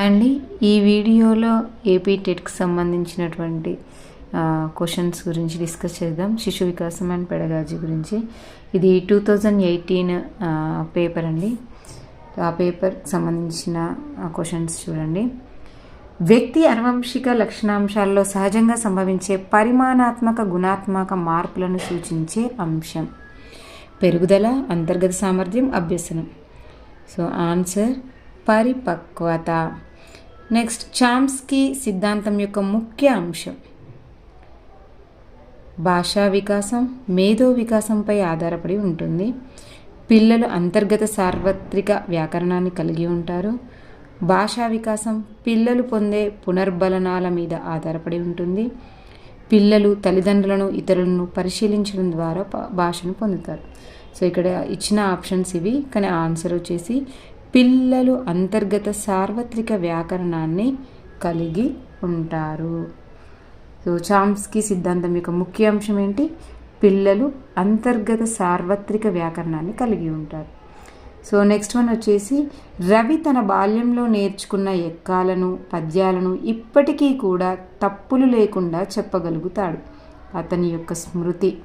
అండి ఈ వీడియోలో ఏపీ టెట్కి సంబంధించినటువంటి క్వశ్చన్స్ గురించి డిస్కస్ చేద్దాం. శిశు వికాసం అండ్ పెడగాజీ గురించి. ఇది టూ థౌజండ్ ఎయిటీన్ పేపర్ అండి. ఆ పేపర్ సంబంధించిన క్వశ్చన్స్ చూడండి. వ్యక్తి అనువంశిక లక్షణాంశాల్లో సహజంగా సంభవించే పరిమాణాత్మక గుణాత్మక మార్పులను సూచించే అంశం. పెరుగుదల అంతర్గత సామర్థ్యం అభ్యసనం. సో ఆన్సర్ పరిపక్వత. నెక్స్ట్ చామ్స్కీ సిద్ధాంతం యొక్క ముఖ్య అంశం. భాషా వికాసం మేధో వికాసంపై ఆధారపడి ఉంటుంది. పిల్లలు అంతర్గత సార్వత్రిక వ్యాకరణాన్ని కలిగి ఉంటారు. భాషా వికాసం పిల్లలు పొందే పునర్బలనాల మీద ఆధారపడి ఉంటుంది. పిల్లలు తల్లిదండ్రులను ఇతరులను పరిశీలించడం ద్వారా భాషను పొందుతారు. సో ఇక్కడ ఇచ్చిన ఆప్షన్స్ ఇవి. కానీ ఆన్సర్ వచ్చేసి పిల్లలు అంతర్గత సార్వత్రిక వ్యాకరణాన్ని కలిగి ఉంటారు. సో చామ్స్కీ సిద్ధాంతం యొక్క ముఖ్య అంశం ఏంటి? పిల్లలు అంతర్గత సార్వత్రిక వ్యాకరణాన్ని కలిగి ఉంటారు. సో నెక్స్ట్ వన్ వచ్చేసి రవి తన బాల్యంలో నేర్చుకున్న ఎక్కాలను పద్యాలను ఇప్పటికీ కూడా తప్పులు లేకుండా చెప్పగలుగుతాడు. అతని యొక్క స్మృతి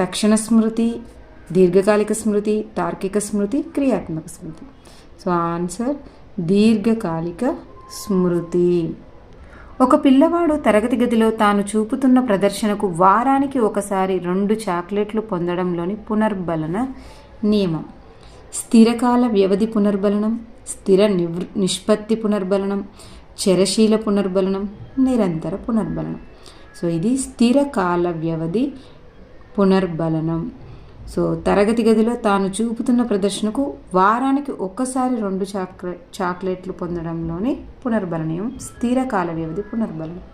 తక్షణ స్మృతి దీర్ఘకాలిక స్మృతి తార్కిక స్మృతి క్రియాత్మక స్మృతి. సో ఆన్సర్ దీర్ఘకాలిక స్మృతి. ఒక పిల్లవాడు తరగతి గదిలో తాను చూపుతున్న ప్రదర్శనకు వారానికి ఒకసారి రెండు చాక్లెట్లు పొందడంలోని పునర్బలన నియమం. స్థిరకాల వ్యవధి పునర్బలనం స్థిర నివృ నిష్పత్తి పునర్బలనం చరశీల పునర్బలనం నిరంతర పునర్బలనం. సో ఇది స్థిర కాల వ్యవధి పునర్బలనం. సో తరగతి గదిలో తాను చూపుతున్న ప్రదర్శనకు వారానికి ఒక్కసారి రెండు చాక్లె చాక్లెట్లు పొందడంలోనే పునర్బలనీయం స్థిర కాల వ్యవధి పునర్బలనం.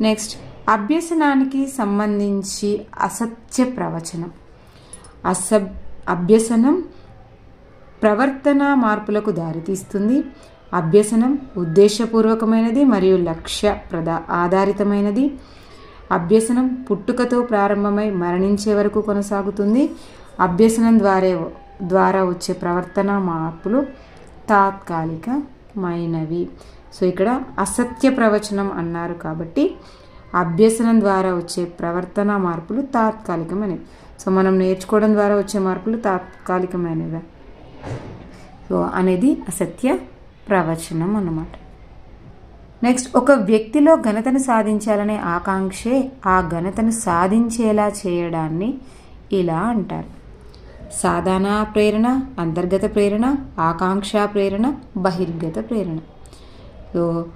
నెక్స్ట్ అభ్యసనానికి సంబంధించి అసత్య ప్రవచనం. అసబ్ అభ్యసనం ప్రవర్తన మార్పులకు దారితీస్తుంది. అభ్యసనం ఉద్దేశపూర్వకమైనది మరియు లక్ష్య ప్రదా ఆధారితమైనది. అభ్యసనం పుట్టుకతో ప్రారంభమై మరణించే వరకు కొనసాగుతుంది. అభ్యసనం ద్వారా ద్వారా వచ్చే ప్రవర్తన మార్పులు తాత్కాలికమైనవి సో ఇక్కడ అసత్య ప్రవచనం అన్నారు కాబట్టి అభ్యసనం ద్వారా వచ్చే ప్రవర్తన మార్పులు తాత్కాలికమైనవి. సో మనం నేర్చుకోవడం ద్వారా వచ్చే మార్పులు తాత్కాలికమైనవి. సో అనేది అసత్య ప్రవచనం అన్నమాట. నెక్స్ట్ ఒక వ్యక్తిలో ఘనతను సాధించాలనే ఆకాంక్షే ఆ ఘనతను సాధించేలా చేయడాన్ని ఇలా అంటారు. సాధారణ ప్రేరణ అంతర్గత ప్రేరణ ఆకాంక్ష ప్రేరణ బహిర్గత ప్రేరణ. సో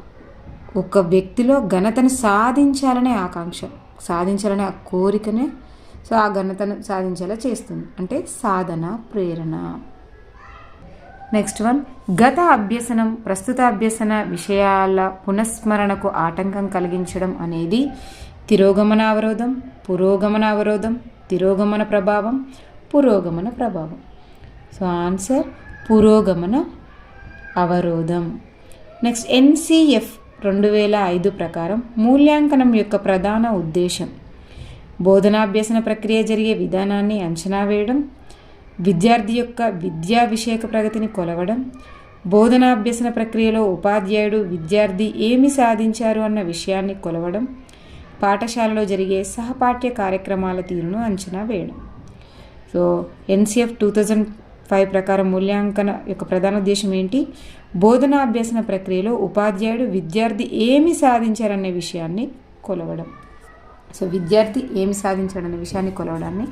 ఒక వ్యక్తిలో ఘనతను సాధించాలనే ఆకాంక్ష సాధించాలనే ఆ కోరికనే సో ఆ ఘనతను సాధించేలా చేస్తుంది. అంటే సాధన ప్రేరణ. నెక్స్ట్ వన్ గత అభ్యసనం ప్రస్తుత అభ్యసన విషయాల పునఃస్మరణకు ఆటంకం కలిగించడం అనేది తిరోగమన అవరోధం పురోగమన అవరోధం తిరోగమన ప్రభావం పురోగమన ప్రభావం. సో ఆన్సర్ పురోగమన అవరోధం. నెక్స్ట్ ఎన్సిఎఫ్ రెండు వేల ఐదు ప్రకారం మూల్యాంకనం యొక్క ప్రధాన ఉద్దేశం. బోధనాభ్యసన ప్రక్రియ జరిగే విధానాన్ని అంచనా వేయడం విద్యార్థి యొక్క విద్యా విషయక ప్రగతిని కొలవడం బోధనాభ్యసన ప్రక్రియలో ఉపాధ్యాయుడు విద్యార్థి ఏమి సాధించారు అన్న విషయాన్ని కొలవడం పాఠశాలలో జరిగే సహపాఠ్య కార్యక్రమాల తీరును అంచనా వేయడం. So NCF two thousand five ప్రకారం మూల్యాంకన యొక్క ప్రధాన ఉద్దేశం ఏంటి? బోధనాభ్యసన ప్రక్రియలో ఉపాధ్యాయుడు విద్యార్థి ఏమి సాధించారనే విషయాన్ని కొలవడం. సో విద్యార్థి ఏమి సాధించాడనే విషయాన్ని కొలవడాన్ని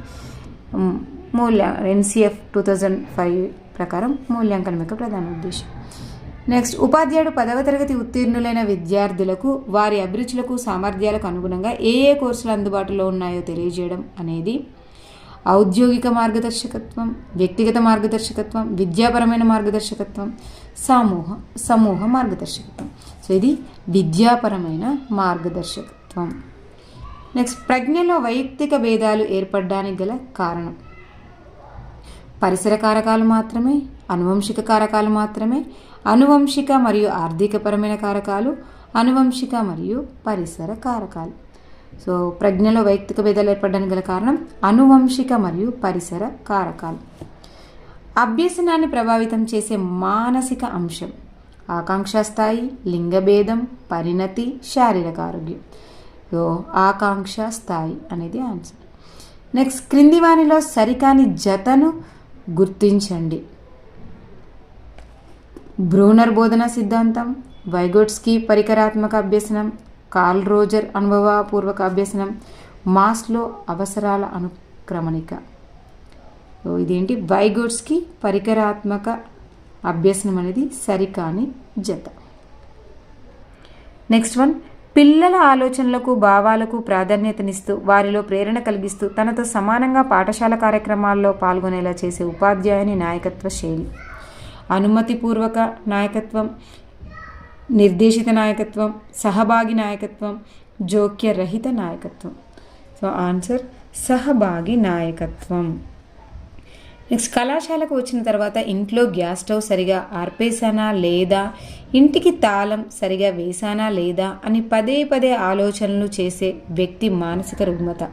మూల్య ఎన్సిఎఫ్ టూ థౌజండ్ ఫైవ్ ప్రకారం మూల్యాంకనం యొక్క ప్రధాన ఉద్దేశం. నెక్స్ట్ ఉపాధ్యాయుడు పదవ తరగతి ఉత్తీర్ణులైన విద్యార్థులకు వారి అభిరుచులకు సామర్థ్యాలకు అనుగుణంగా ఏ ఏ కోర్సులు అందుబాటులో ఉన్నాయో తెలియజేయడం అనేది ఔద్యోగిక మార్గదర్శకత్వం వ్యక్తిగత మార్గదర్శకత్వం విద్యాపరమైన మార్గదర్శకత్వం సమూహ సమూహ మార్గదర్శకత్వం. సో ఇది విద్యాపరమైన మార్గదర్శకత్వం. నెక్స్ట్ ప్రజ్ఞలో వైయక్తిక భేదాలు ఏర్పడడానికి గల కారణం. పరిసర కారకాలు మాత్రమే అనువంశిక కారకాలు మాత్రమే అనువంశిక మరియు ఆర్థికపరమైన కారకాలు అనువంశిక మరియు పరిసర కారకాలు. సో ప్రజ్ఞలో వైయక్తిక భేదాలు ఏర్పడడానికి గల కారణం అనువంశిక మరియు పరిసర కారకాలు. అభ్యసనాన్ని ప్రభావితం చేసే మానసిక అంశం ఆకాంక్ష స్థాయి లింగభేదం పరిణతి శారీరక ఆరోగ్యం. సో ఆకాంక్ష స్థాయి అనేది ఆన్సర్. నెక్స్ట్ క్రింది వానిలో సరికాని జతను గుర్తించండి. బ్రూనర్ బోధన సిద్ధాంతం వైగోట్స్కి పరికరాత్మక అభ్యసనం కాల్ రోజర్ అనుభవపూర్వక అభ్యసనం మాస్లో అవసరాల అనుక్రమణిక. ఇదేంటి? వైగోట్స్కి పరికరాత్మక అభ్యసనం అనేది సరికాని జత. నెక్స్ట్ వన్ పిల్లల ఆలోచనలకు భావాలకు ప్రాధాన్యతనిస్తూ వారిలో ప్రేరణ కలిగిస్తూ తనతో సమానంగా పాఠశాల కార్యక్రమాల్లో పాల్గొనేలా చేసే ఉపాధ్యాయుని నాయకత్వ శైలి. అనుమతిపూర్వక నాయకత్వం నిర్దేశిత నాయకత్వం సహభాగి నాయకత్వం జోక్యరహిత నాయకత్వం. సో ఆన్సర్ సహభాగి నాయకత్వం. నెక్స్ట్ కళాశాలకు వచ్చిన తర్వాత ఇంట్లో గ్యాస్ స్టవ్ సరిగా ఆర్పేసానా లేదా? ఇంటికి తాళం సరిగా వేసానా లేదా? అని పదే పదే ఆలోచనలు చేసే వ్యక్తి మానసిక రుగ్మత.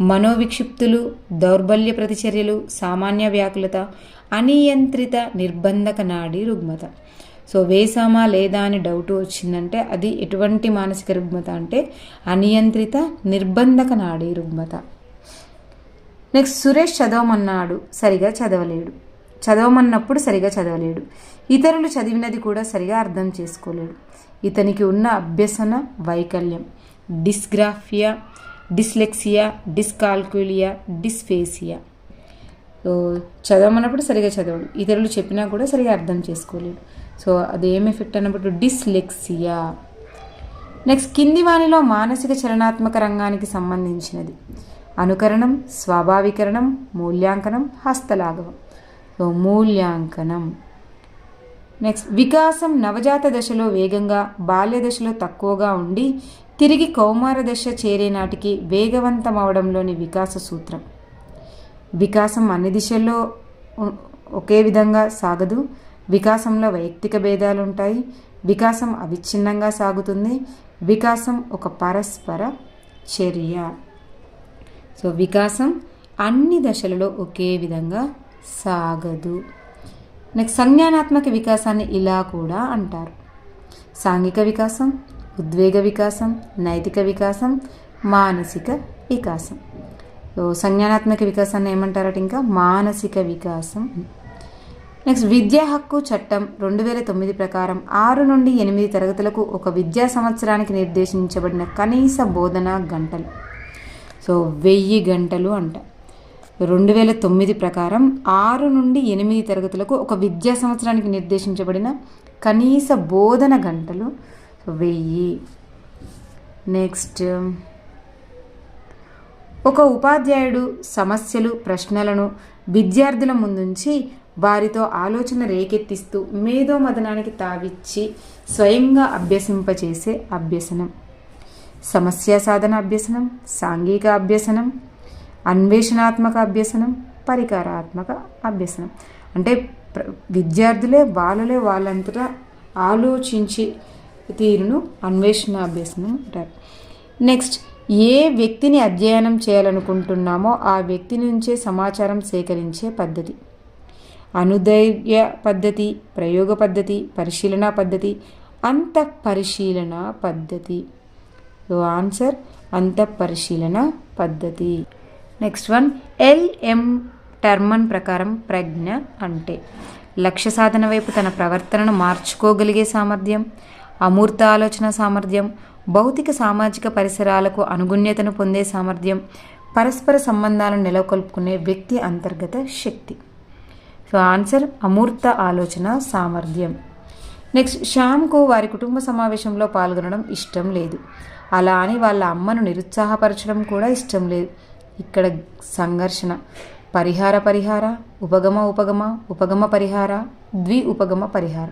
మనోవిక్షిప్తులు దౌర్బల్య ప్రతిచర్యలు సామాన్య వ్యాకులత అనియంత్రిత నిర్బంధక నాడి రుగ్మత. సో వేసామా లేదా అని డౌట్ వచ్చిందంటే అది ఎటువంటి మానసిక రుగ్మత అంటే అనియంత్రిత నిర్బంధక నాడి రుగ్మత. నెక్స్ట్ సురేష్ చదవమన్నాడు సరిగా చదవలేడు. చదవమన్నప్పుడు సరిగా చదవలేడు. ఇతరులు చదివినది కూడా సరిగా అర్థం చేసుకోలేడు. ఇతనికి ఉన్న అభ్యసన వైకల్యం. Dysgraphia dyslexia dyscalculia dysphasia. చదవమన్నప్పుడు సరిగా చదవడు. ఇతరులు చెప్పినా కూడా సరిగా అర్థం చేసుకోలేడు. సో అది ఏం ఎఫెక్ట్ అన్నప్పుడు డిస్లెక్సియా. నెక్స్ట్ కింది వాణిలో మానసిక చలనాత్మక రంగానికి సంబంధించినది. అనుకరణం స్వాభావికరణం మూల్యాంకనం హస్తలాఘవం. సో మూల్యాంకనం. నెక్స్ట్ వికాసం నవజాత దశలో వేగంగా బాల్య దశలో తక్కువగా ఉండి తిరిగి కౌమార దశ చేరే నాటికి వేగవంతమవడంలోని వికాస సూత్రం. వికాసం అన్ని దిశల్లో ఒకే విధంగా సాగదు. వికాసంలో వైయక్తిక భేదాలు ఉంటాయి వికాసం అవిచ్ఛిన్నంగా సాగుతుంది. వికాసం ఒక పరస్పర చర్య. సో వికాసం అన్ని దశలలో ఒకే విధంగా సాగదు. నెక్స్ట్ సంజ్ఞానాత్మక వికాసాన్ని ఇలా కూడా అంటారు. సాంఘిక వికాసం ఉద్వేగ వికాసం నైతిక వికాసం మానసిక వికాసం. సో సంజ్ఞానాత్మక వికాసాన్ని ఏమంటారట ఇంకా? మానసిక వికాసం. నెక్స్ట్ విద్యా హక్కు చట్టం రెండు వేల తొమ్మిది ప్రకారం ఆరు నుండి ఎనిమిది తరగతులకు ఒక విద్యా సంవత్సరానికి నిర్దేశించబడిన కనీస బోధన గంటలు. సో వెయ్యి గంటలు అంట. రెండు వేల తొమ్మిది ప్రకారం ఆరు నుండి ఎనిమిది తరగతులకు ఒక విద్యా సంవత్సరానికి నిర్దేశించబడిన కనీస బోధన గంటలు వెయ్యి. నెక్స్ట్ ఒక ఉపాధ్యాయుడు సమస్యలు ప్రశ్నలను విద్యార్థుల ముందుంచి వారితో ఆలోచన రేకెత్తిస్తూ మేధోమదనానికి తావిచ్చి స్వయంగా అభ్యసింపచేసే అభ్యసనం. సమస్య సాధన అభ్యసనం సాంఘిక అభ్యసనం అన్వేషణాత్మక అభ్యసనం పరికారాత్మక అభ్యసనం. అంటే ప్ర- విద్యార్థులే వాళ్ళలే వాళ్ళంతటా ఆలోచించి తీరును అన్వేషణ అభ్యసనం అంటారు. నెక్స్ట్ ఏ వ్యక్తిని అధ్యయనం చేయాలనుకుంటున్నామో ఆ వ్యక్తి నుంచే సమాచారం సేకరించే పద్ధతి. అనుదైర్య పద్ధతి ప్రయోగ పద్ధతి పరిశీలన పద్ధతి అంత పరిశీలన పద్ధతి. ఆన్సర్ అంత పరిశీలన పద్ధతి నెక్స్ట్ వన్ ఎల్ఎం టర్మన్ ప్రకారం ప్రజ్ఞ అంటే లక్ష్య సాధన వైపు తన ప్రవర్తనను మార్చుకోగలిగే సామర్థ్యం అమూర్త ఆలోచన సామర్థ్యం భౌతిక సామాజిక పరిసరాలకు అనుగుణ్యతను పొందే సామర్థ్యం పరస్పర సంబంధాలను నెలకొల్పుకునే వ్యక్తి అంతర్గత శక్తి సో ఆన్సర్ అమూర్త ఆలోచన సామర్థ్యం నెక్స్ట్ శ్యామ్కు వారి కుటుంబ సమావేశంలో పాల్గొనడం ఇష్టం లేదు అలా అని వాళ్ళ అమ్మను నిరుత్సాహపరచడం కూడా ఇష్టం లేదు. ఇక్కడ సంఘర్షణ. పరిహార పరిహార ఉపగమ ఉపగమ ఉపగమ పరిహార ద్వి ఉపగమ పరిహార.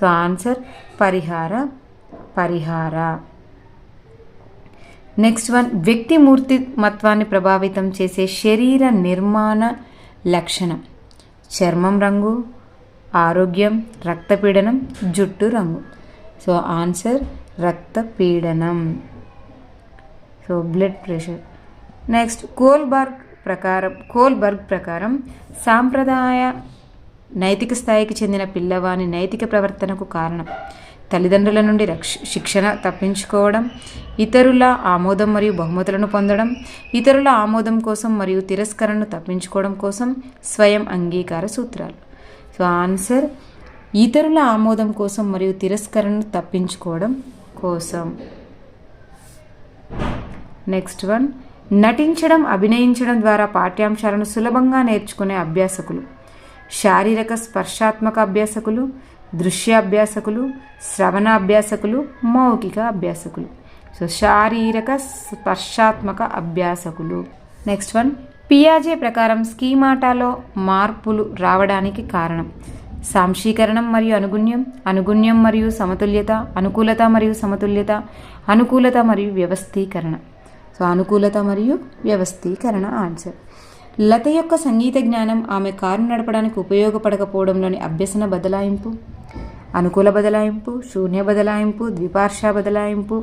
సో ఆన్సర్ పరిహార పరిహార. నెక్స్ట్ వన్ వ్యక్తి మూర్తిమత్వాన్ని ప్రభావితం చేసే శరీర నిర్మాణ లక్షణం. చర్మం రంగు ఆరోగ్యం రక్తపీడనం జుట్టు రంగు. So answer రక్తపీడనం. So blood pressure next Kohlberg ప్రకారం కోల్బర్గ్ ప్రకారం సాంప్రదాయ నైతిక స్థాయికి చెందిన పిల్లవాని నైతిక ప్రవర్తనకు కారణం. తల్లిదండ్రుల నుండి రక్ష శిక్షణ తప్పించుకోవడం ఇతరుల ఆమోదం మరియు బహుమతులను పొందడం ఇతరుల ఆమోదం కోసం మరియు తిరస్కరణను తప్పించుకోవడం కోసం స్వయం అంగీకార సూత్రాలు. సో ఆన్సర్ ఇతరుల ఆమోదం కోసం మరియు తిరస్కరణను తప్పించుకోవడం కోసం. నెక్స్ట్ వన్ నటించడం అభినయించడం ద్వారా పాఠ్యాంశాలను సులభంగా నేర్చుకునే అభ్యాసకులు. శారీరక స్పర్శాత్మక అభ్యాసకులు దృశ్య అభ్యాసకులు శ్రవణ అభ్యాసకులు మౌఖిక అభ్యాసకులు. సో శారీరక స్పర్శాత్మక అభ్యాసకులు. నెక్స్ట్ వన్ పియాజే ప్రకారం స్కీమాటాలో మార్పులు రావడానికి కారణం. సాంశీకరణం మరియు అనుగుణ్యం అనుగుణ్యం మరియు సమతుల్యత అనుకూలత మరియు సమతుల్యత అనుకూలత మరియు వ్యవస్థీకరణ. సో అనుకూలత మరియు వ్యవస్థీకరణ ఆన్సర్ లత యొక్క సంగీత జ్ఞానం ఆమె కారు నడపడానికి ఉపయోగపడకపోవడంలోని అభ్యసన బదలాయింపు అనుకూల బదలాయింపు శూన్య బదలాయింపు ద్విపార్ష బదలాయింపు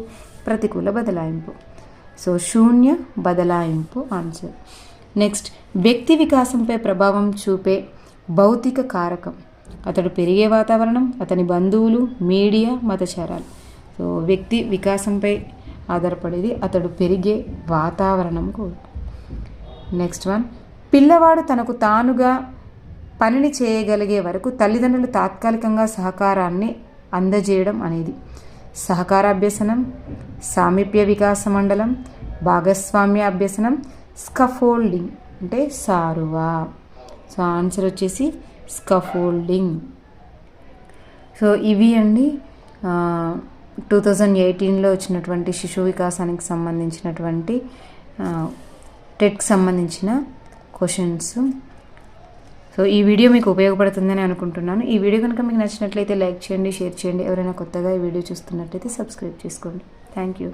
ప్రతికూల బదలాయింపు. సో శూన్య బదలాయింపు ఆన్సర్ నెక్స్ట్ వ్యక్తి వికాసంపై ప్రభావం చూపే భౌతిక కారకం. అతడు పెరిగే వాతావరణం అతని బంధువులు మీడియా మతచారాలు సో వ్యక్తి వికాసంపై ఆధారపడేది అతడు పెరిగే వాతావరణం కూడా. Next one. పిల్లవాడు తనకు తానుగా పనిని చేయగలిగే వరకు తల్లిదండ్రులు తాత్కాలికంగా సహకారాన్ని అందజేయడం అనేది. సహకార అభ్యసనం సామీప్య వికాస మండలం భాగస్వామ్య అభ్యసనం స్కఫోల్డింగ్ అంటే సారువా. సో ఆన్సర్ వచ్చేసి స్కఫోల్డింగ్ సో ఇవి అండి టూ థౌజండ్ ఎయిటీన్లో వచ్చినటువంటి శిశు వికాసానికి సంబంధించినటువంటి టెట్కి సంబంధించిన క్వశ్చన్స్ సో ఈ వీడియో మీకు ఉపయోగపడుతుందని అనుకుంటున్నాను. ఈ వీడియో కనుక మీకు నచ్చినట్లయితే లైక్ చేయండి షేర్ చేయండి. ఎవరైనా కొత్తగా ఈ వీడియో చూస్తున్నట్లయితే సబ్స్క్రైబ్ చేసుకోండి. Thank you